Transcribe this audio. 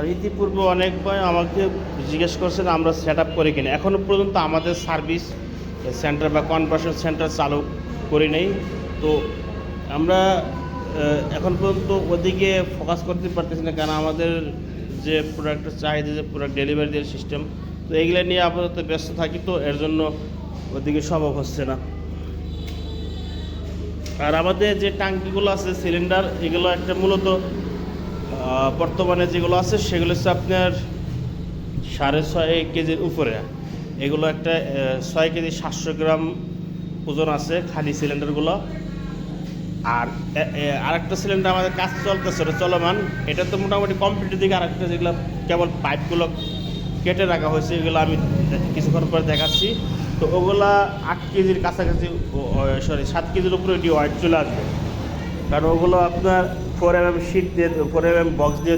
আর ইতিপূর্বে অনেক ভাই আমাকে জিজ্ঞেস করছেন, আমরা সেট আপ করি কিনা? এখনও পর্যন্ত আমাদের সার্ভিস সেন্টার বা কনভার্সন সেন্টার চালু করি নেই। তো আমরা এখন পর্যন্ত ওদিকে ফোকাস করতে পারতেছি না, কারণ আমাদের যে প্রোডাক্টের চাহিদা, যে প্রোডাক্ট ডেলিভারি দেওয়ার সিস্টেম তো এগুলো নিয়ে আপাতত ব্যস্ত থাকি, তো এর জন্য ওদিকে সম্ভব হচ্ছে না। আর আমাদের যে ট্যাঙ্কিগুলো আছে সিলিন্ডার এগুলো একটা মূলত বর্তমানে যেগুলো আছে, সেগুলো হচ্ছে আপনার সাড়ে ছয় কেজির উপরে। এগুলো একটা ছয় কেজি সাতশো গ্রাম ওজন আছে খালি সিলিন্ডারগুলো। আর আরেকটা সিলিন্ডার আমাদের কাজ চলতেছে ওটা চলমান। এটা তো মোটামুটি কমপ্লিটের দিকে আরেকটা যেগুলো কেবল পাইপগুলো কেটে রাখা হয়েছে, এগুলো আমি কিছুক্ষণ পরে দেখাচ্ছি। তো ওগুলা আট কেজির কাছাকাছি সরি সাত কেজির উপরে ওটি ওয়াইট চলে আসবে। কারণ ওগুলো আপনার ফোর এম এম শিট দিয়ে ফোর এম এম বক্স দিয়ে